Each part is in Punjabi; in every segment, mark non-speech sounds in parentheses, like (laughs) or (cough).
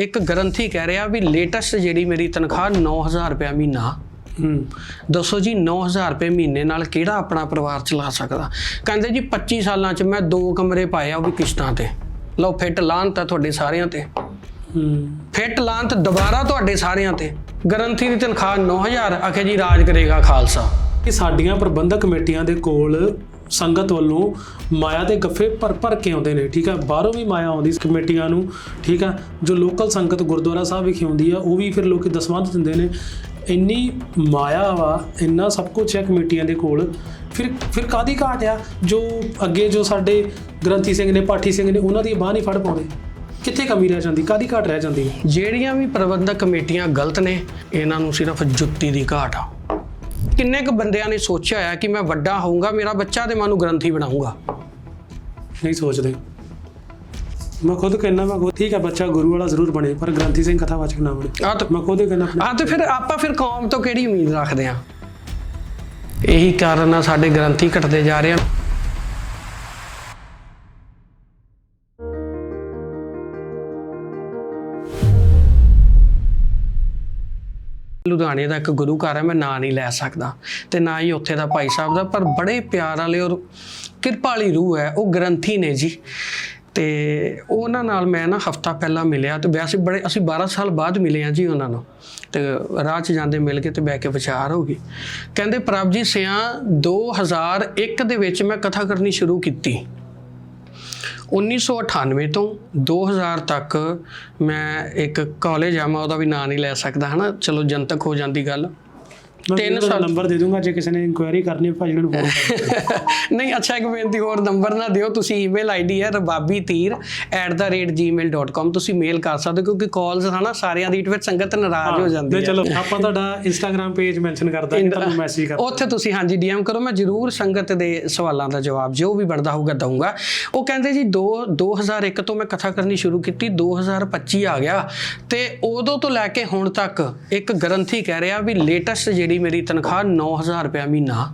ਇੱਕ ਗ੍ਰੰਥੀ ਕਹਿ ਰਿਹਾ ਵੀ ਲੇਟੈਸਟ ਜਿਹੜੀ ਮੇਰੀ ਤਨਖਾਹ 9000 ਰੁਪਏ ਮਹੀਨਾ। ਹੂੰ। ਦੱਸੋ ਜੀ 9000 ਰੁਪਏ ਮਹੀਨੇ ਨਾਲ ਕਿਹੜਾ ਆਪਣਾ ਪਰਿਵਾਰ ਚਲਾ ਸਕਦਾ? ਕਹਿੰਦੇ ਜੀ 25 ਸਾਲਾਂ 'ਚ ਮੈਂ ਦੋ ਕਮਰੇ ਪਾਏ ਆ ਉਹ ਵੀ ਕਿਸ਼ਤਾਂ ਤੇ। ਲਓ ਫਿੱਟ ਲਾਹਨਤ ਆ ਤੁਹਾਡੇ ਸਾਰਿਆਂ ਤੇ। ਹੂੰ। ਫਿੱਟ ਲਾਹਨਤ ਦੁਬਾਰਾ ਤੁਹਾਡੇ ਸਾਰਿਆਂ ਤੇ। ਗ੍ਰੰਥੀ ਦੀ ਤਨਖਾਹ 9000 ਆਖੇ ਜੀ ਰਾਜ ਕਰੇਗਾ ਖਾਲਸਾ। ਇਹ ਸਾਡੀਆਂ ਪ੍ਰਬੰਧਕ ਕਮੇਟੀਆਂ ਦੇ ਕੋਲ ਸੰਗਤ ਵੱਲੋਂ ਮਾਇਆ ਦੇ ਗੱਫੇ ਭਰ ਭਰ ਕੇ ਆਉਂਦੇ ਨੇ, ਠੀਕ ਆ? ਬਾਹਰੋਂ ਵੀ ਮਾਇਆ ਆਉਂਦੀ ਕਮੇਟੀਆਂ ਨੂੰ, ਠੀਕ ਆ? ਜੋ ਲੋਕਲ ਸੰਗਤ ਗੁਰਦੁਆਰਾ ਸਾਹਿਬ ਵਿਖੇ ਆਉਂਦੀ ਆ, ਉਹ ਵੀ ਫਿਰ ਲੋਕੀ ਦਸਵੰਧ ਦਿੰਦੇ ਨੇ। ਇੰਨੀ ਮਾਇਆ ਵਾ, ਇੰਨਾ ਸਭ ਕੁਝ ਹੈ ਕਮੇਟੀਆਂ ਦੇ ਕੋਲ। ਫਿਰ ਫਿਰ ਕਾਦੀ ਘਾਟ ਆ? ਜੋ ਅੱਗੇ ਜੋ ਸਾਡੇ ਗ੍ਰੰਥੀ ਸਿੰਘ ਨੇ, ਪਾਠੀ ਸਿੰਘ ਨੇ, ਉਹਨਾਂ ਦੀ ਬਾਹ ਨਹੀਂ ਫੜ ਪਾਉਂਦੇ। ਕਿੱਥੇ ਕਮੀ ਰਹਿ ਜਾਂਦੀ? ਕਾਦੀ ਘਾਟ ਰਹਿ ਜਾਂਦੀ? ਜਿਹੜੀਆਂ ਵੀ ਪ੍ਰਬੰਧਕ ਕਮੇਟੀਆਂ ਗਲਤ ਨੇ, ਇਹਨਾਂ ਨੂੰ ਸਿਰਫ ਜੁੱਤੀ ਦੀ ਘਾਟ ਆ। ਕਿੰਨੇ ਕੁ ਬੰਦਿਆਂ ਨੇ ਸੋਚਿਆ ਹੋਇਆ ਕਿ ਮੈਂ ਵੱਡਾ ਹੋਊਂਗਾ ਮੇਰਾ ਬੱਚਾ ਤੇ ਮੈਨੂੰ ਗ੍ਰੰਥੀ ਬਣਾਊਂਗਾ? ਨਹੀਂ ਸੋਚਦੇ। ਮੈਂ ਖੁਦ ਕਹਿੰਦਾ ਮੈਂ ਖੁਦ ਠੀਕ ਹੈ ਬੱਚਾ ਗੁਰੂ ਵਾਲਾ ਜ਼ਰੂਰ ਬਣੇ ਪਰ ਗ੍ਰੰਥੀ ਸਿੰਘ ਕਥਾਵਾਚਕ ਨਾ ਬਣੇ। ਆ ਤਾਂ ਮੈਂ ਖੁਦ ਹੀ ਕਹਿੰਦਾ ਆ ਤੇ ਫਿਰ ਆਪਾਂ ਫਿਰ ਕੌਮ ਤੋਂ ਕਿਹੜੀ ਉਮੀਦ ਰੱਖਦੇ ਆ ਇਹੀ ਕਾਰਨ ਆ ਸਾਡੇ ਗ੍ਰੰਥੀ ਘਟਦੇ ਜਾ ਰਹੇ ਆ ਲੁਧਿਆਣੇ ਦਾ ਇੱਕ ਗੁਰੂ ਘਰ ਹੈ, ਮੈਂ ਨਾਂ ਨਹੀਂ ਲੈ ਸਕਦਾ ਤੇ ਨਾ ਹੀ ਉੱਥੇ ਦਾ ਭਾਈ ਸਾਹਿਬ ਦਾ, ਪਰ ਬੜੇ ਪਿਆਰ ਵਾਲੇ ਔਰ ਕਿਰਪਾ ਰੂਹ ਹੈ, ਉਹ ਗ੍ਰੰਥੀ ਨੇ ਜੀ। ਤੇ ਉਹਨਾਂ ਨਾਲ ਮੈਂ ਨਾ ਹਫਤਾ ਪਹਿਲਾਂ ਮਿਲਿਆ ਤੇ ਵੈਸੇ ਬੜੇ, ਅਸੀਂ 12 ਸਾਲ ਬਾਅਦ ਮਿਲੇ ਆ ਜੀ ਉਹਨਾਂ ਨੂੰ। ਤੇ ਰਾਹ 'ਚ ਜਾਂਦੇ ਮਿਲ ਕੇ ਤੇ ਬਹਿ ਕੇ ਵਿਚਾਰ ਹੋ ਗਈ ਕਹਿੰਦੇ ਪ੍ਰਭ ਪ੍ਰਭਜੀਤ ਸਿਆਂ 2001 ਦੇ ਵਿੱਚ ਮੈਂ ਕਥਾ ਕਰਨੀ ਸ਼ੁਰੂ ਕੀਤੀ। 1998 ਤੋਂ 2000 ਤੱਕ ਮੈਂ ਇੱਕ ਕਾਲਜ ਆ, ਮੈਂ ਉਹਦਾ ਵੀ ਨਾਂ ਨਹੀਂ ਲੈ ਸਕਦਾ, ਹਨਾ? ਚਲੋ ਜਨਤਕ ਹੋ ਜਾਂਦੀ ਗੱਲ। ਤਿੰਨ ਸਾਲ- ਨੰਬਰ ਦੇ ਦੂੰਗਾ ਜੇ ਕਿਸੇ ਨੇ ਇਨਕੁਆਇਰੀ ਕਰਨੀ ਭਾਜੀ ਨੂੰ ਫੋਨ (laughs) ਨਹੀਂ ਅੱਛਾ ਇੱਕ ਬੇਨਤੀ ਹੋਰ ਨੰਬਰ ਨਾ ਦਿਓ ਤੁਸੀਂ ਈਮੇਲ ਆਈਡੀ ਹੈ rababitיר@gmail.com ਤੁਸੀਂ ਮੇਲ ਕਰ ਸਕਦੇ ਹੋ ਕਿਉਂਕਿ ਕਾਲਸ ਹਨਾ ਸਾਰਿਆਂ ਦੀ ਵਿੱਚ ਸੰਗਤ ਨਾਰਾਜ਼ ਹੋ ਜਾਂਦੀ ਹੈ। ਚਲੋ ਆਪਾਂ ਤੁਹਾਡਾ ਇੰਸਟਾਗ੍ਰam ਪੇਜ ਮੈਂਸ਼ਨ ਕਰ ਦਾਂਗੇ ਤੁਹਾਨੂੰ ਮੈਸੇਜ ਕਰ ਉੱਥੇ ਤੁਸੀਂ ਹਾਂਜੀ ਡੀਐਮ ਕਰੋ ਮੈਂ ਜਰੂਰ ਸੰਗਤ ਦੇ ਸਵਾਲਾਂ ਦਾ ਜਵਾਬ ਜੋ ਵੀ ਬਣਦਾ ਹੋਊਗਾ ਦਊਂਗਾ। ਉਹ ਕਹਿੰਦੇ ਜੀ 2 2001 ਤੋਂ ਮੈਂ ਕਥਾ ਕਰਨੀ ਸ਼ੁਰੂ ਕੀਤੀ 2025 ਆ ਗਿਆ ਤੇ ਉਦੋਂ ਤੋਂ ਲੈ ਕੇ ਹੁਣ ਤੱਕ ਇੱਕ ਗ੍ਰੰਥੀ ਕਹਿ ਰਿਹਾ ਵੀ ਲੇਟੈਸਟ ਜਿਹੜੀ ਮੇਰੀ ਤਨਖਾਹ 9000 ਰੁਪਏ ਮਹੀਨਾ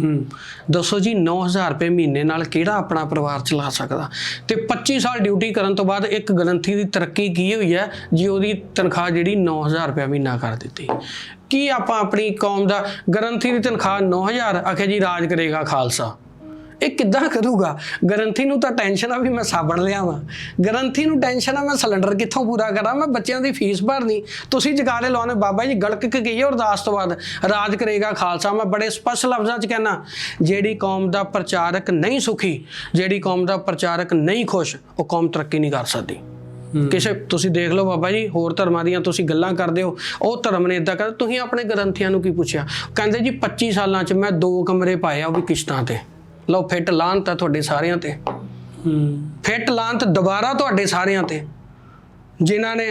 ਹੂੰ। ਦੱਸੋ ਜੀ 9000 ਰੁਪਏ ਮਹੀਨੇ ਨਾਲ ਕਿਹੜਾ ਆਪਣਾ ਪਰਿਵਾਰ ਚਲਾ ਸਕਦਾ? ਤੇ 25 ਸਾਲ ਡਿਊਟੀ ਕਰਨ ਤੋਂ ਬਾਅਦ ਇੱਕ ਗ੍ਰੰਥੀ ਦੀ ਤਰੱਕੀ ਕੀ ਹੋਈ ਹੈ ਜੀ ਉਹਦੀ ਤਨਖਾਹ ਜਿਹੜੀ 9000 ਰੁਪਏ ਮਹੀਨਾ ਕਰ ਦਿੱਤੀ? ਕੀ ਆਪਾਂ ਆਪਣੀ ਕੌਮ ਦਾ ਗ੍ਰੰਥੀ ਦੀ ਤਨਖਾਹ 9000 ਆਖੇ ਜੀ ਰਾਜ ਕਰੇਗਾ ਖਾਲਸਾ। ਇਹ ਕਿੱਦਾਂ ਕਰੂਗਾ ਗ੍ਰੰਥੀ ਨੂੰ ਤਾਂ ਟੈਨਸ਼ਨ ਆ ਵੀ ਮੈਂ ਸਾਬਣ ਲਿਆਵਾਂ। ਗ੍ਰੰਥੀ ਨੂੰ ਟੈਨਸ਼ਨ ਆ ਮੈਂ ਸਿਲੰਡਰ ਕਿੱਥੋਂ ਪੂਰਾ ਕਰਾਂ? ਮੈਂ ਬੱਚਿਆਂ ਦੀ ਫੀਸ ਭਰਨੀ। ਤੁਸੀਂ ਜਗਾਲੇ ਲਾਉਣੇ ਬਾਬਾ ਜੀ ਗਲਕ ਕੇ ਗਈ ਹੈ ਅਰਦਾਸ ਤੋਂ ਬਾਅਦ। ਰਾਜ ਕਰੇਗਾ ਖਾਲਸਾ ਮੈਂ ਬੜੇ ਸਪਸ਼ਟ ਲਫ਼ਜ਼ਾਂ 'ਚ ਕਹਿਣਾ ਜਿਹੜੀ ਕੌਮ ਦਾ ਪ੍ਰਚਾਰਕ ਨਹੀਂ ਸੁਖੀ ਜਿਹੜੀ ਕੌਮ ਦਾ ਪ੍ਰਚਾਰਕ ਨਹੀਂ ਖੁਸ਼ ਉਹ ਕੌਮ ਤਰੱਕੀ ਨਹੀਂ ਕਰ ਸਕਦੀ। ਕਿਸੇ ਤੁਸੀਂ ਦੇਖ ਲਓ ਬਾਬਾ ਜੀ ਹੋਰ ਧਰਮਾਂ ਦੀਆਂ ਤੁਸੀਂ ਗੱਲਾਂ ਕਰਦੇ ਹੋ ਉਹ ਧਰਮ ਨੇ ਇਦਾਂ ਕਰ ਤੁਸੀਂ ਆਪਣੇ ਗ੍ਰੰਥੀਆਂ ਨੂੰ ਕੀ ਪੁੱਛਿਆ? ਕਹਿੰਦੇ ਜੀ 25 ਸਾਲਾਂ 'ਚ ਮੈਂ ਦੋ ਕਮਰੇ ਪਾਏ ਆ ਉਹ ਵੀ ਕਿਸ਼ਤਾਂ ਤੇ। ਲਓ ਫਿੱਟ ਲਾਹਨਤ ਆ ਤੁਹਾਡੇ ਸਾਰਿਆਂ ਤੇ। ਹੂੰ। ਫਿੱਟ ਲਾਹਨਤ ਦੁਬਾਰਾ ਤੁਹਾਡੇ ਸਾਰਿਆਂ ਤੇ। ਜਿਨ੍ਹਾਂ ਨੇ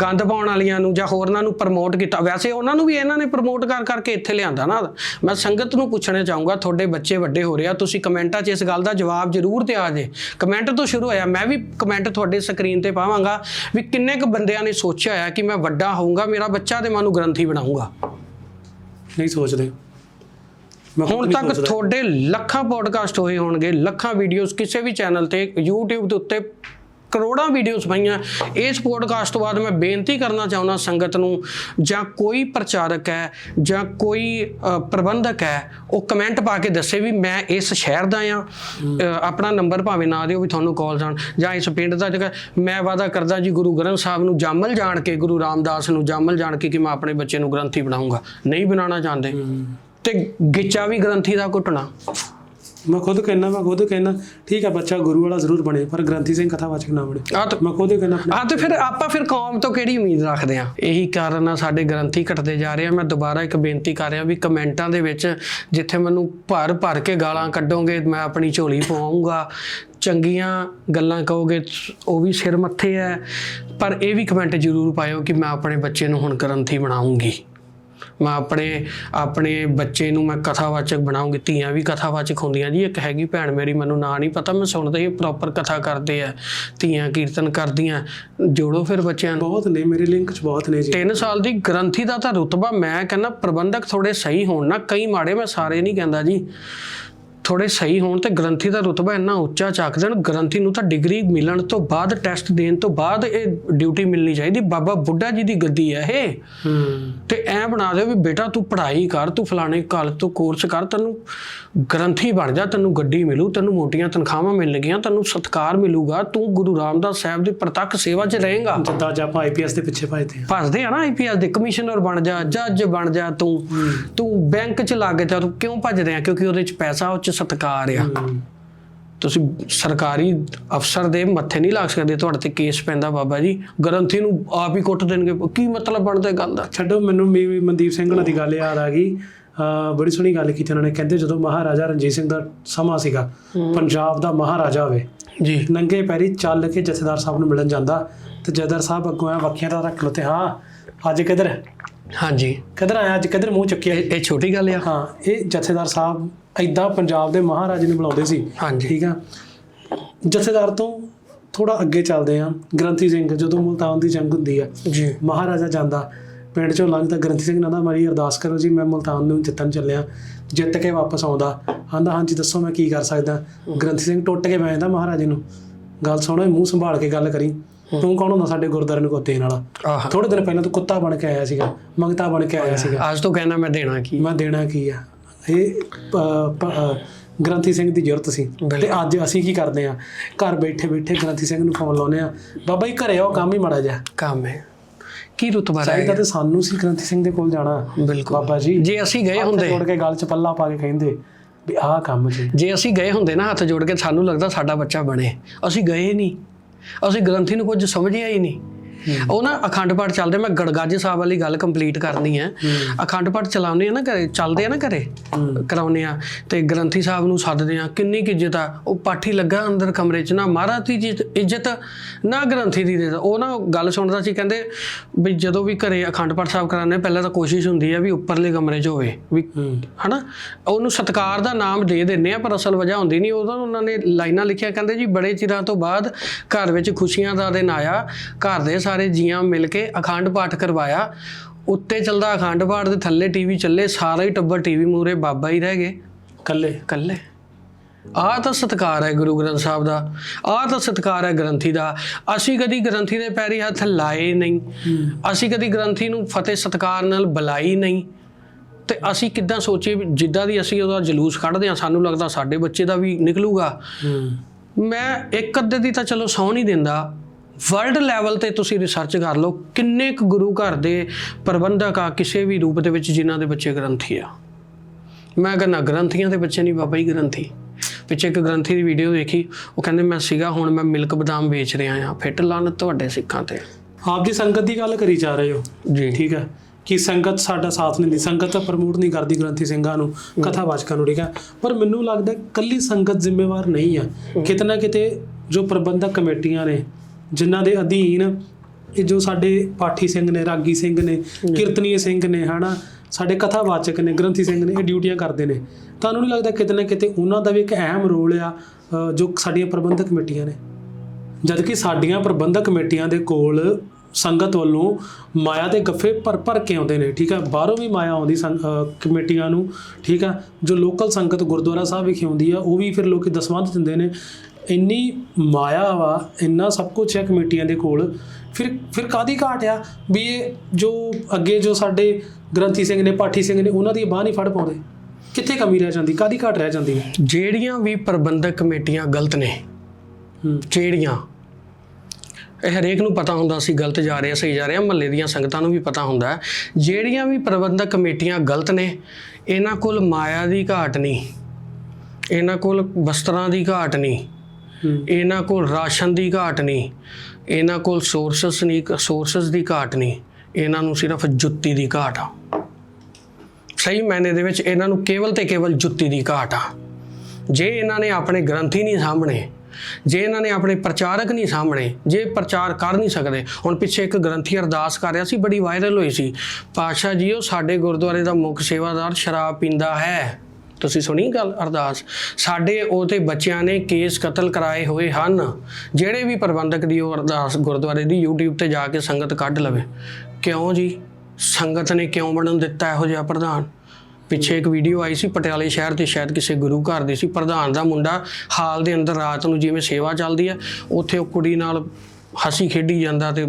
ਗੰਦ ਪਾਉਣ ਵਾਲੀਆਂ ਨੂੰ ਜਾਂ ਹੋਰਨਾਂ ਨੂੰ ਪ੍ਰਮੋਟ ਕੀਤਾ। ਵੈਸੇ ਉਹਨਾਂ ਨੂੰ ਵੀ ਇਹਨਾਂ ਨੇ ਪ੍ਰਮੋਟ ਕਰ ਕਰਕੇ ਇੱਥੇ ਲਿਆਂਦਾ ਨਾ। ਮੈਂ ਸੰਗਤ ਨੂੰ ਪੁੱਛਣਾ ਚਾਹੂੰਗਾ ਤੁਹਾਡੇ ਬੱਚੇ ਵੱਡੇ ਹੋ ਰਹੇ ਆ ਤੁਸੀਂ ਕਮੈਂਟਾਂ 'ਚ ਇਸ ਗੱਲ ਦਾ ਜਵਾਬ ਜ਼ਰੂਰ ਤੇ ਆ ਜੇ। ਕਮੈਂਟ ਤੋਂ ਸ਼ੁਰੂ ਹੋਇਆ ਮੈਂ ਵੀ ਕਮੈਂਟ ਤੁਹਾਡੇ ਸਕਰੀਨ ਤੇ ਪਾਵਾਂਗਾ ਵੀ ਕਿੰਨੇ ਕੁ ਬੰਦਿਆਂ ਨੇ ਸੋਚਿਆ ਹੋਇਆ ਕਿ ਮੈਂ ਵੱਡਾ ਹੋਊਂਗਾ ਮੇਰਾ ਬੱਚਾ ਤੇ ਮੈਨੂੰ ਗ੍ਰੰਥੀ ਬਣਾਊਂਗਾ। ਨਹੀਂ ਸੋਚਦੇ। ਹੁਣ ਤੱਕ। ਤੁਹਾਡੇ ਲੱਖਾਂ ਪੋਡਕਾਸਟ ਹੋਏ ਹੋਣਗੇ ਲੱਖਾਂ ਵੀਡੀਓਜ਼ ਕਿਸੇ ਵੀ ਚੈਨਲ ਤੇ YouTube ਦੇ ਉੱਤੇ ਕਰੋੜਾਂ ਵੀਡੀਓਜ਼ ਪਈਆਂ। ਇਸ ਪੋਡਕਾਸਟ ਤੋਂ ਬਾਅਦ ਮੈਂ ਬੇਨਤੀ ਕਰਨਾ ਚਾਹੁੰਦਾ ਸੰਗਤ ਨੂੰ ਜਾਂ ਕੋਈ ਪ੍ਰਚਾਰਕ ਹੈ ਜਾਂ ਕੋਈ ਪ੍ਰਬੰਧਕ ਹੈ ਉਹ ਕਮੈਂਟ ਪਾ ਕੇ ਦੱਸੇ ਵੀ ਮੈਂ ਇਸ ਸ਼ਹਿਰ ਦਾ ਆ ਆਪਣਾ ਨੰਬਰ ਭਾਵੇਂ ਨਾ ਦਿਓ ਵੀ ਤੁਹਾਨੂੰ ਕਾਲ ਜਾਣ ਜਾਂ ਇਸ ਪਿੰਡ ਦਾ ਜਗ੍ਹਾ। ਮੈਂ ਵਾਅਦਾ ਕਰਦਾ ਜੀ ਗੁਰੂ ਗ੍ਰੰਥ ਸਾਹਿਬ ਨੂੰ ਜਾਮਲ ਜਾਣ ਕੇ ਗੁਰੂ ਰਾਮਦਾਸ ਨੂੰ ਜਾਮਲ ਜਾਣ ਕੇ ਕਿ ਮੈਂ ਆਪਣੇ ਬੱਚੇ ਨੂੰ ਗ੍ਰੰਥੀ ਬਣਾਉਂਗਾ ਨਹੀਂ ਬਣਾਉਣਾ ਚਾਹੁੰਦੇ। ਤੇ ਗਿੱਚਾ ਵੀ ਗ੍ਰੰਥੀ ਦਾ ਘੁੱਟਣਾ। ਮੈਂ ਖੁਦ ਕਹਿੰਦਾ ਮੈਂ ਖੁਦ ਕਹਿੰਦਾ ਠੀਕ ਹੈ ਬੱਚਾ ਗੁਰੂ ਵਾਲਾ ਜ਼ਰੂਰ ਬਣੇ ਪਰ ਗ੍ਰੰਥੀ ਸਿੰਘ ਕਥਾਵਾਚਕ ਨਾ ਬਣੇ। ਆ ਤਾਂ ਮੈਂ ਖੁਦ ਹੀ ਕਹਿੰਦਾ ਆਪਣੇ। ਆ ਤੇ ਫਿਰ ਆਪਾਂ ਫਿਰ ਕੌਮ ਤੋਂ ਕਿਹੜੀ ਉਮੀਦ ਰੱਖਦੇ ਆ? ਇਹੀ ਕਾਰਨ ਆ ਸਾਡੇ ਗ੍ਰੰਥੀ ਘਟਦੇ ਜਾ ਰਹੇ ਆ। ਮੈਂ ਦੁਬਾਰਾ ਇੱਕ ਬੇਨਤੀ ਕਰ ਰਿਹਾ ਵੀ ਕਮੈਂਟਾਂ ਦੇ ਵਿੱਚ ਜਿੱਥੇ ਮੈਨੂੰ ਭਰ ਭਰ ਕੇ ਗਾਲਾਂ ਕੱਢੋਗੇ ਮੈਂ ਆਪਣੀ ਝੋਲੀ ਪਵਾਉਂਗਾ ਚੰਗੀਆਂ ਗੱਲਾਂ ਕਹੋਗੇ ਉਹ ਵੀ ਸਿਰ ਮੱਥੇ ਹੈ ਪਰ ਇਹ ਵੀ ਕਮੈਂਟ ਜ਼ਰੂਰ ਪਾਇਓ ਕਿ ਮੈਂ ਆਪਣੇ ਬੱਚੇ ਨੂੰ ਹੁਣ ਗ੍ਰੰਥੀ ਬਣਾਉਂਗੀ। ਮੈਂ ਆਪਣੇ ਆਪਣੇ ਬੱਚੇ ਨੂੰ ਮੈਂ ਕਥਾਵਾਚਕ ਬਣਾਉਂਗੀ ਧੀਆਂ ਵੀ ਕਥਾਵਾਚਕ ਹੁੰਦੀਆਂ ਜੀ ਇੱਕ ਹੈਗੀ ਭੈਣ ਮੇਰੀ ਮੈਨੂੰ ਨਾਂ ਨਹੀਂ ਪਤਾ ਮੈਂ ਸੁਣਦਾ ਹੀ ਪ੍ਰੋਪਰ ਕਥਾ ਕਰਦੇ ਆ ਧੀਆਂ ਕੀਰਤਨ ਕਰਦੀਆਂ ਜੋੜੋ ਫਿਰ ਬੱਚਿਆਂ ਨੂੰ। ਬਹੁਤ ਨੇ ਮੇਰੇ ਲਿੰਕ ਚ ਬਹੁਤ ਨੇ ਜੀ। 3 ਸਾਲ ਦੀ ਗ੍ਰੰਥੀ ਦਾ ਤਾਂ ਰੁਤਬਾ ਮੈਂ ਕਹਿੰਦਾ ਪ੍ਰਬੰਧਕ ਥੋੜੇ ਸਹੀ ਹੋਣ ਨਾ ਕਈ ਮਾੜੇ ਮੈਂ ਸਾਰੇ ਨਹੀਂ ਕਹਿੰਦਾ ਜੀ। ਥੋੜੇ ਸਹੀ ਹੋਣ ਤੇ ਗ੍ਰੰਥੀ ਦਾ ਰੁਤਬਾ ਇੰਨਾ ਉੱਚਾ ਚੱਕ ਦੇਣ ਗ੍ਰੰਥੀ ਨੂੰ ਤਾਂ ਡਿਗਰੀ ਮਿਲਣ ਤੋਂ ਬਾਅਦ ਟੈਸਟ ਦੇਣ ਤੋਂ ਬਾਅਦ ਇਹ ਡਿਊਟੀ ਮਿਲਣੀ ਚਾਹੀਦੀ। ਬਾਬਾ ਬੁੱਢਾ ਜੀ ਦੀ ਗੱਦੀ ਹੈ ਇਹ। ਹੂੰ। ਤੇ ਐ ਬਣਾ ਦਿਓ ਵੀ ਬੇਟਾ ਤੂੰ ਪੜ੍ਹਾਈ ਕਰ ਤੂੰ ਫਲਾਣੇ ਕਾਲਜ ਤੋਂ ਕੋਰਸ ਕਰ ਤੈਨੂੰ ਗ੍ਰੰਥੀ ਬਣ ਜਾ ਤੈਨੂੰ ਗੱਡੀ ਮਿਲੂ ਤੈਨੂੰ ਮੋਟੀਆਂ ਤਨਖਾਹਾਂ ਮਿਲਣਗੀਆਂ ਤੈਨੂੰ ਸਤਕਾਰ ਮਿਲੂਗਾ ਤੂੰ ਗੁਰੂ ਰਾਮਦਾਸ ਸਾਹਿਬ ਦੀ ਪ੍ਰਤੱਖ ਸੇਵਾ 'ਚ ਰਹੇਗਾ। ਜਿੱਦਾਂ ਅੱਜ ਆਪਾਂ ਆਈਪੀਐਸ ਦੇ ਪਿੱਛੇ ਭਜਦੇ ਹਾਂ। ਭੱਜਦੇ ਆ ਨਾ ਆਈਪੀਐਸ ਦੇ ਕਮਿਸ਼ਨਰ ਬਣ ਜਾ ਜੱਜ ਬਣ ਜਾ ਤੂੰ। ਤੂੰ ਬੈਂਕ 'ਚ ਲੱਗ ਜਾ ਤੂੰ ਕਿਉਂ ਭੱਜਦੇ ਆ? ਕਿਉਂਕਿ ਉਹਦੇ 'ਚ ਪੈਸਾ ਉਹ 'ਚ ਸਤਕਾਰ ਆ। ਤੁਸੀਂ ਸਰਕਾਰੀ ਅਫਸਰ ਦੇ ਮੱਥੇ ਨਹੀਂ ਲੱਗ ਸਕਦੇ ਤੁਹਾਡੇ ਤੇ ਕੇਸ ਪੈਂਦਾ ਬਾਬਾ ਜੀ। ਗ੍ਰੰਥੀ ਨੂੰ ਆਪ ਹੀ ਕੁੱਟ ਦੇਣਗੇ। ਕੀ ਮਤਲਬ ਬਣਦਾ ਗੱਲ ਦਾ? ਛੱਡੋ ਮੈਨੂੰ ਵੀ ਵੀ ਮਨਦੀਪ ਸਿੰਘ ਉਹਨਾਂ ਦੀ ਗੱਲ ਯਾਦ ਆ ਗਈ। ਬੜੀ ਸੋਹਣੀ ਗੱਲ ਕੀਤੀ ਉਹਨਾਂ ਨੇ। ਕਹਿੰਦੇ ਜਦੋਂ ਮਹਾਰਾਜਾ ਰਣਜੀਤ ਸਿੰਘ ਦਾ ਸਮਾਂ ਸੀਗਾ ਪੰਜਾਬ ਦਾ ਮਹਾਰਾਜਾ ਹੋਵੇ ਜੀ। ਨੰਗੇ ਪੈਰੀ ਚੱਲ ਕੇ ਜਥੇਦਾਰ ਸਾਹਿਬ ਨੂੰ ਮਿਲਣ ਜਾਂਦਾ ਤੇ ਜਥੇਦਾਰ ਸਾਹਿਬ ਅੱਗੋਂ ਆ ਵੱਖੀਆਂ ਦਾ ਰੱਖ ਲੋ ਤੇ ਹਾਂ ਅੱਜ ਕਿੱਧਰ ਹਾਂਜੀ। ਕਿੱਧਰ ਆਇਆ? ਅੱਜ ਕਿੱਧਰ ਮੂੰਹ ਚੱਕਿਆ? ਇਹ ਛੋਟੀ ਗੱਲ ਆ। ਹਾਂ ਇਹ ਜਥੇਦਾਰ ਸਾਹਿਬ ਐਦਾਂ ਪੰਜਾਬ ਦੇ ਮਹਾਰਾਜੇ ਨੂੰ ਬੁਲਾਉਂਦੇ ਸੀ। ਹਾਂਜੀ। ਠੀਕ ਆ? ਜਥੇਦਾਰ ਤੋਂ ਥੋੜਾ ਅੱਗੇ ਚੱਲਦੇ ਆ। ਗ੍ਰੰਥੀ ਸਿੰਘ ਜਦੋਂ ਮੁਲਤਾਨ ਦੀ ਜੰਗ ਹੁੰਦੀ ਆ ਜੀ। ਮਹਾਰਾਜਾ ਜਾਂਦਾ। ਪਿੰਡ ਚੋਂ ਲੰਘਦਾ। ਗ੍ਰੰਥੀ ਸਿੰਘ ਕਹਿੰਦਾ ਮੇਰੀ ਅਰਦਾਸ ਕਰੋ ਜੀ ਮੈਂ ਮੁਲਤਾਨ ਨੂੰ ਜਿੱਤਣ ਚੱਲਿਆ। ਜਿੱਤ ਕੇ ਵਾਪਸ ਆਉਂਦਾ। ਆਂਦਾ ਹਾਂਜੀ ਦੱਸੋ ਮੈਂ ਕੀ ਕਰ ਸਕਦਾ? ਗ੍ਰੰਥੀ ਸਿੰਘ ਟੁੱਟ ਕੇ ਬਹਿ ਜਾਂਦਾ ਮਹਾਰਾਜੇ ਨੂੰ। ਗੱਲ ਸੁਣੋ ਮੂੰਹ ਸੰਭਾਲ ਕੇ ਗੱਲ ਕਰੀ। ਤੂੰ ਕੌਣ ਹੁੰਦਾ ਸਾਡੇ ਗੁਰਦਾਰੇ ਨੂੰ ਕੋ ਦੇਣ ਵਾਲਾ? ਥੋੜੇ ਦਿਨ ਪਹਿਲਾਂ ਤੂੰ ਕੁੱਤਾ ਬਣ ਕੇ ਆਇਆ ਸੀਗਾ ਮੰਗਤਾ ਬਣ ਕੇ ਆਇਆ ਸੀਗਾ। ਅੱਜ ਤੋਂ ਕਹਿਣਾ ਮੈਂ ਦੇਣਾ ਕੀ? ਮੈਂ ਦੇਣਾ ਕੀ ਆ? ਇਹ ਗ੍ਰੰਥੀ ਸਿੰਘ ਦੀ ਜ਼ਰੂਰਤ ਸੀ। ਤੇ। ਅੱਜ ਅਸੀਂ ਕੀ ਕਰਦੇ ਆ? ਘਰ ਬੈਠੇ ਬੈਠੇ ਗ੍ਰੰਥੀ ਸਿੰਘ ਨੂੰ ਫੋਨ ਲਾਉਨੇ ਆ ਬਾਬਾ ਜੀ ਘਰੇ ਆਓ ਕੰਮ ਹੀ ਮਾੜਾ ਜਾ ਕੰਮ ਹੈ। ਕੀ ਰੁਤਬਾ ਚਾਹੀਦਾ ਰਹੇਗਾ ਤੇ ਸਾਨੂੰ ਸੀ ਗ੍ਰੰਥੀ ਸਿੰਘ ਦੇ ਕੋਲ ਜਾਣਾ। ਬਿਲਕੁਲ। ਬਾਬਾ ਜੀ ਜੇ ਅਸੀਂ ਗਏ ਹੱਥ ਹੁੰਦੇ। ਜੋੜ ਕੇ ਗੱਲ 'ਚ ਪੱਲਾ ਪਾ ਕੇ ਕਹਿੰਦੇ ਵੀ ਆਹ ਕੰਮ ਜੀ। ਜੇ ਅਸੀਂ ਗਏ ਹੁੰਦੇ ਨਾ ਹੱਥ ਜੋੜ ਕੇ ਸਾਨੂੰ ਲੱਗਦਾ ਸਾਡਾ ਬੱਚਾ ਬਣੇ। ਅਸੀਂ ਗਏ ਨਹੀਂ। ਅਸੀਂ ਗ੍ਰੰਥੀ ਨੂੰ ਕੁਝ ਸਮਝਿਆ ਹੀ ਨਹੀਂ। ਉਹ ਨਾ ਅਖੰਡ ਪਾਠ ਚੱਲਦੇ ਮੈਂ ਗੜਗਾਜੇ ਸਾਹਿਬ ਵਾਲੀ ਗੱਲ ਕੰਪਲੀਟ ਕਰਨੀ ਹੈ ਅਖੰਡ ਪਾਠ ਚਲਾਉਂਦੇ ਆ ਨਾ ਘਰੇ, ਚੱਲਦੇ ਆ ਨਾ ਘਰੇ, ਕਰਾਉਂਦੇ ਆ। ਤੇ ਗ੍ਰੰਥੀ ਸਾਹਿਬ ਨੂੰ ਸੱਦਦੇ ਆ, ਕਿੰਨੀ ਕੁ ਇੱਜ਼ਤ ਆ। ਉਹ ਪਾਠੀ ਲੱਗਾ ਅੰਦਰ ਕਮਰੇ 'ਚ ਨਾ, ਮਹਾਰਾਜ ਦੀ ਇੱਜ਼ਤ- ਨਾ ਗ੍ਰੰਥੀ ਦੀ ਉਹ ਨਾ ਗੱਲ ਸੁਣਦਾ ਸੀ, ਕਹਿੰਦੇ ਵੀ ਜਦੋਂ ਵੀ ਘਰੇ ਅਖੰਡ ਪਾਠ ਸਾਹਿਬ ਕਰਾਉਂਦੇ ਪਹਿਲਾਂ ਤਾਂ ਕੋਸ਼ਿਸ਼ ਹੁੰਦੀ ਆ ਵੀ ਉੱਪਰਲੇ ਕਮਰੇ 'ਚ ਹੋਵੇ, ਵੀ ਹਨਾ? ਉਹਨੂੰ ਸਤਕਾਰ ਦਾ ਨਾਮ ਦੇ ਦਿੰਨੇ ਆ, ਪਰ ਅਸਲ ਵਜ੍ਹਾ ਹੁੰਦੀ ਨਹੀਂ। ਉਦੋਂ ਉਹਨਾਂ ਨੇ ਲਾਈਨਾਂ ਲਿਖਿਆ, ਕਹਿੰਦੇ ਜੀ, ਬੜੇ ਚਿਰਾਂ ਤੋਂ ਬਾਅਦ ਘਰ ਵਿੱਚ ਖੁਸ਼ੀਆਂ ਦਾ ਦਿਨ ਆਇਆ। ਘਰ ਦੇ ਸਾਰੇ ਜੀਆਂ ਮਿਲ ਕੇ ਅਖੰਡ ਪਾਠ ਕਰਵਾਇਆ। ਉੱਤੇ ਚੱਲਦਾ ਅਖੰਡ ਪਾਠ ਦੇ ਥੱਲੇ ਟੀਵੀ ਚੱਲੇ ਸਾਰਾ ਹੀ ਟੱਬਰ ਟੀਵੀ ਮੂਰੇ ਬਾਬਾ ਹੀ ਰਹਿ ਗਏ। ਕੱਲੇ ਇਕੱਲੇ ਆਹ ਤਾਂ ਸਤਕਾਰ ਹੈ ਗੁਰੂ ਗ੍ਰੰਥ ਸਾਹਿਬ ਦਾ। ਆਹ ਤਾਂ ਸਤਕਾਰ ਹੈ ਗ੍ਰੰਥੀ ਦਾ। ਅਸੀਂ ਕਦੀ ਗ੍ਰੰਥੀ ਦੇ ਪੈਰੀ ਹੱਥ ਲਾਏ ਨਹੀਂ। ਅਸੀਂ ਕਦੀ ਗ੍ਰੰਥੀ ਨੂੰ ਫਤਿਹ ਸਤਕਾਰ ਨਾਲ ਬੁਲਾਈ ਨਹੀਂ। ਤੇ ਅਸੀਂ ਕਿੱਦਾਂ ਸੋਚੀਏ ਵੀ ਜਿੱਦਾਂ ਦੀ ਅਸੀਂ ਉਹਦਾ ਜਲੂਸ ਕੱਢਦੇ ਹਾਂ ਸਾਨੂੰ ਲੱਗਦਾ ਸਾਡੇ ਬੱਚੇ ਦਾ ਵੀ ਨਿਕਲੂਗਾ। ਮੈਂ ਇੱਕ ਅੱਧੇ ਦੀ ਤਾਂ ਚਲੋ ਸਹੁੰ ਨਹੀਂ ਦਿੰਦਾ। ਵਰਲਡ ਲੈਵਲ ਤੇ ਤੁਸੀਂ ਰਿਸਰਚ ਕਰ ਲਓ ਕਿੰਨੇ ਕੁ ਗੁਰੂ ਘਰ ਦੇ ਪ੍ਰਬੰਧਕ ਆ ਕਿਸੇ ਵੀ ਰੂਪ ਦੇ ਵਿੱਚ ਜਿਨ੍ਹਾਂ ਦੇ ਬੱਚੇ ਗ੍ਰੰਥੀ ਆ? ਮੈਂ ਕਹਿੰਦਾ ਗ੍ਰੰਥੀਆਂ ਦੇ ਬੱਚੇ ਨਹੀਂ ਬਾਬਾ ਜੀ ਗ੍ਰੰਥੀ। ਪਿੱਛੇ ਇੱਕ ਗ੍ਰੰਥੀ ਦੀ ਵੀਡੀਓ ਦੇਖੀ ਉਹ ਕਹਿੰਦੇ ਮੈਂ ਸੀਗਾ ਹੁਣ ਮੈਂ ਮਿਲਕ ਬਦਾਮ ਵੇਚ ਰਿਹਾ ਆ ਫਿੱਟ ਲਾਨ ਤੁਹਾਡੇ ਸਿੱਖਾਂ ਤੇ। ਆਪ ਜੀ ਸੰਗਤ ਦੀ ਗੱਲ ਕਰੀ ਜਾ ਰਹੇ ਹੋ? ਜੀ। ਠੀਕ ਹੈ। ਕਿ ਸੰਗਤ ਸਾਡਾ ਸਾਥ ਨਹੀਂ ਦਿੰਦੀ। ਸੰਗਤ ਤਾਂ ਪ੍ਰਮੋਟ ਨਹੀਂ ਕਰਦੀ ਗ੍ਰੰਥੀ ਸਿੰਘਾਂ ਨੂੰ ਕਥਾਵਾਚਕਾਂ ਨੂੰ ਠੀਕ ਹੈ। ਪਰ ਮੈਨੂੰ ਲੱਗਦਾ ਕੱਲੀ ਸੰਗਤ ਜ਼ਿੰਮੇਵਾਰ ਨਹੀਂ ਆ। ਕਿਤੇ ਨਾ ਕਿਤੇ ਜੋ ਪ੍ਰਬੰਧਕ ਕਮੇਟੀਆਂ ਨੇ ਜਿਨ੍ਹਾਂ ਦੇ ਅਧੀਨ ਇਹ ਜੋ ਸਾਡੇ ਪਾਠੀ ਸਿੰਘ ਨੇ ਰਾਗੀ ਸਿੰਘ ਨੇ ਕੀਰਤਨੀਏ ਸਿੰਘ ਨੇ ਹਨਾ ਸਾਡੇ ਕਥਾਵਾਚਕ ਨੇ ਗ੍ਰੰਥੀ ਸਿੰਘ ਨੇ ਇਹ ਡਿਊਟੀਆਂ ਕਰਦੇ ਨੇ। ਤੁਹਾਨੂੰ ਨਹੀਂ ਲੱਗਦਾ ਕਿਤੇ ਨਾ ਕਿਤੇ ਉਹਨਾਂ ਦਾ ਵੀ ਇੱਕ ਅਹਿਮ ਰੋਲ ਆ ਜੋ ਸਾਡੀਆਂ ਪ੍ਰਬੰਧਕ ਕਮੇਟੀਆਂ ਨੇ? ਜਦ ਕਿ ਸਾਡੀਆਂ ਪ੍ਰਬੰਧਕ ਕਮੇਟੀਆਂ ਦੇ ਕੋਲ ਸੰਗਤ ਵੱਲੋਂ ਮਾਇਆ ਦੇ ਗੱਫੇ ਭਰ ਭਰ ਕੇ ਆਉਂਦੇ ਨੇ ਠੀਕ ਹੈ ਬਾਹਰੋਂ ਵੀ ਮਾਇਆ ਆਉਂਦੀ ਕਮੇਟੀਆਂ ਨੂੰ ਠੀਕ ਹੈ ਜੋ ਲੋਕਲ ਸੰਗਤ ਗੁਰਦੁਆਰਾ ਸਾਹਿਬ ਵਿਖੇ ਆਉਂਦੀ ਆ ਉਹ ਵੀ ਫਿਰ ਲੋਕੀ ਦਸਵੰਧ ਦਿੰਦੇ ਨੇ। ਇੰਨੀ ਮਾਇਆ ਵਾ ਇੰਨਾ ਸਭ ਕੁਝ ਹੈ ਕਮੇਟੀਆਂ ਦੇ ਕੋਲ। ਫਿਰ ਫਿਰ ਕਾਦੀ ਘਾਟ ਆ? ਵੀ ਇਹ ਜੋ ਅੱਗੇ ਜੋ ਸਾਡੇ ਗ੍ਰੰਥੀ ਸਿੰਘ ਨੇ ਪਾਠੀ ਸਿੰਘ ਨੇ ਉਹਨਾਂ ਦੀ ਬਾਹ ਨਹੀਂ ਫੜ ਪਾਉਂਦੇ। ਕਿੱਥੇ ਕਮੀ ਰਹਿ ਜਾਂਦੀ? ਕਾਦੀ ਘਾਟ ਰਹਿ ਜਾਂਦੀ ਹੈ? ਜਿਹੜੀਆਂ ਵੀ ਪ੍ਰਬੰਧਕ ਕਮੇਟੀਆਂ ਗਲਤ ਨੇ ਜਿਹੜੀਆਂ ਇਹ ਹਰੇਕ ਨੂੰ ਪਤਾ ਹੁੰਦਾ ਸੀ ਗਲਤ ਜਾ ਰਹੇ ਸਹੀ ਜਾ ਰਹੇ ਮਹੱਲੇ ਦੀਆਂ ਸੰਗਤਾਂ ਨੂੰ ਵੀ ਪਤਾ ਹੁੰਦਾ। ਜਿਹੜੀਆਂ ਵੀ ਪ੍ਰਬੰਧਕ ਕਮੇਟੀਆਂ ਗਲਤ ਨੇ ਇਹਨਾਂ ਕੋਲ ਮਾਇਆ ਦੀ ਘਾਟ ਨਹੀਂ ਇਹਨਾਂ ਕੋਲ ਵਸਤਰਾਂ ਦੀ ਘਾਟ ਨਹੀਂ ਇਹਨਾਂ ਕੋਲ ਰਾਸ਼ਨ ਦੀ ਘਾਟ ਨਹੀਂ, ਇਹਨਾਂ ਕੋਲ ਸੋਰਸਸ ਨਹੀਂ ਸੋਰਸਸ ਦੀ ਘਾਟ ਨਹੀਂ, ਇਹਨਾਂ ਨੂੰ ਸਿਰਫ ਜੁੱਤੀ ਦੀ ਘਾਟ ਆ। ਸਹੀ ਮਾਇਨੇ ਦੇ ਵਿੱਚ ਇਹਨਾਂ ਨੂੰ ਕੇਵਲ ਤੇ ਕੇਵਲ ਜੁੱਤੀ ਦੀ ਘਾਟ ਆ। ਜੇ ਇਹਨਾਂ ਨੇ ਆਪਣੇ ਗ੍ਰੰਥੀ ਨਹੀਂ ਸਾਹਮਣੇ ਜੇ ਇਹਨਾਂ ਨੇ ਆਪਣੇ ਪ੍ਰਚਾਰਕ ਨਹੀਂ ਸਾਹਮਣੇ ਜੇ ਪ੍ਰਚਾਰ ਕਰ ਨਹੀਂ ਸਕਦੇ, ਹੁਣ ਪਿੱਛੇ ਇੱਕ ਗ੍ਰੰਥੀ ਅਰਦਾਸ ਕਰ ਰਿਹਾ ਸੀ, ਬੜੀ ਵਾਇਰਲ ਹੋਈ ਸੀ। ਪਾਸ਼ਾ ਜੀ ਉਹ ਸਾਡੇ ਗੁਰਦੁਆਰੇ ਦਾ ਮੁੱਖ ਸੇਵਾਦਾਰ ਸ਼ਰਾਬ ਪੀਂਦਾ ਹੈ। ਤੁਸੀਂ ਸੁਣੀ ਗੱਲ ਅਰਦਾਸ? ਸਾਡੇ ਉਹਦੇ ਬੱਚਿਆਂ ਨੇ ਕੇਸ ਕਤਲ ਕਰਾਏ ਹੋਏ ਹਨ। ਜਿਹੜੇ ਵੀ ਪ੍ਰਬੰਧਕ ਦੀ ਉਹ ਅਰਦਾਸ ਗੁਰਦੁਆਰੇ ਦੀ YouTube ਤੇ ਜਾ ਕੇ ਸੰਗਤ ਕੱਢ ਲਵੇ। ਕਿਉਂ ਜੀ? ਸੰਗਤ ਨੇ ਕਿਉਂ ਬਣਨ ਦਿੱਤਾ ਇਹੋ ਜਿਹਾ ਪ੍ਰਧਾਨ? ਪਿੱਛੇ ਇੱਕ ਵੀਡੀਓ ਆਈ ਸੀ ਪਟਿਆਲੇ ਸ਼ਹਿਰ ਤੇ ਸ਼ਾਇਦ ਕਿਸੇ ਗੁਰੂ ਘਰ ਦੀ ਸੀ। ਪ੍ਰਧਾਨ ਦਾ ਮੁੰਡਾ ਹਾਲ ਦੇ ਅੰਦਰ ਰਾਤ ਨੂੰ ਜਿਵੇਂ ਸੇਵਾ ਚੱਲਦੀ ਹੈ ਉੱਥੇ ਉਹ ਕੁੜੀ ਨਾਲ ਹਸੀ ਖੇਡੀ ਜਾਂਦਾ ਤੇ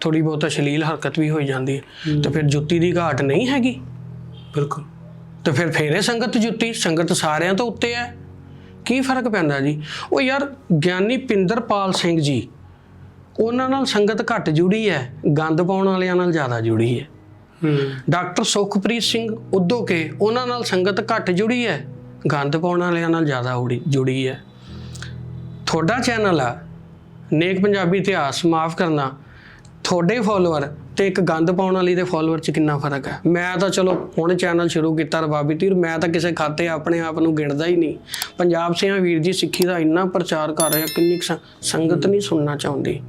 ਥੋੜੀ ਬਹੁਤ ਅਸ਼ਲੀਲ ਹਰਕਤ ਵੀ ਹੋਈ ਜਾਂਦੀ ਹੈ। ਤੇ ਫਿਰ ਜੁੱਤੀ ਦੀ ਘਾਟ ਨਹੀਂ ਹੈਗੀ? ਬਿਲਕੁਲ। ਤੇ ਫਿਰ ਫੇਰੇ ਸੰਗਤ ਜੁੱਤੀ ਸੰਗਤ ਸਾਰਿਆਂ ਤੋਂ ਉੱਤੇ ਹੈ। ਕੀ ਫ਼ਰਕ ਪੈਂਦਾ ਜੀ? ਉਹ ਯਾਰ ਗਿਆਨੀ ਪਿੰਦਰਪਾਲ ਸਿੰਘ ਜੀ ਉਹਨਾਂ ਨਾਲ ਸੰਗਤ ਘੱਟ ਜੁੜੀ ਹੈ ਗੰਦ ਪਾਉਣ ਵਾਲਿਆਂ ਨਾਲ ਜ਼ਿਆਦਾ ਜੁੜੀ ਹੈ। ਹੂੰ। ਡਾਕਟਰ ਸੁਖਪ੍ਰੀਤ ਸਿੰਘ ਉਦੋਕੇ ਉਹਨਾਂ ਨਾਲ ਸੰਗਤ ਘੱਟ ਜੁੜੀ ਹੈ ਗੰਦ ਪਾਉਣ ਵਾਲਿਆਂ ਨਾਲ ਜ਼ਿਆਦਾ ਜੁੜੀ ਹੈ। ਤੁਹਾਡਾ ਚੈਨਲ ਆ ਨੇਕ ਪੰਜਾਬੀ ਇਤਿਹਾਸ ਮਾਫ ਕਰਨਾ। ਤੁਹਾਡੇ ਫਾਲੋਅਰ ਤੇ ਇੱਕ ਗੰਦ ਪਾਉਣ ਵਾਲੀ ਦੇ ਫਾਲੋਅਰ 'ਚ ਕਿੰਨਾ ਫ਼ਰਕ ਹੈ? ਮੈਂ ਤਾਂ ਚਲੋ ਹੁਣ ਚੈਨਲ ਸ਼ੁਰੂ ਕੀਤਾ ਰਬਾਬੀ ਤੀਰ, ਮੈਂ ਤਾਂ ਕਿਸੇ ਖਾਤੇ ਆਪਣੇ ਆਪ ਨੂੰ ਗਿਣਦਾ ਹੀ ਨਹੀਂ। ਪੰਜਾਬ ਸਿਆਂ ਵੀਰ ਜੀ ਸਿੱਖੀ ਦਾ ਇੰਨਾ ਪ੍ਰਚਾਰ ਕਰ ਰਿਹਾ ਕਿੰਨੀ ਕੁ ਸੰਗਤ ਨਹੀਂ ਸੁਣਨਾ ਚਾਹੁੰਦੀ।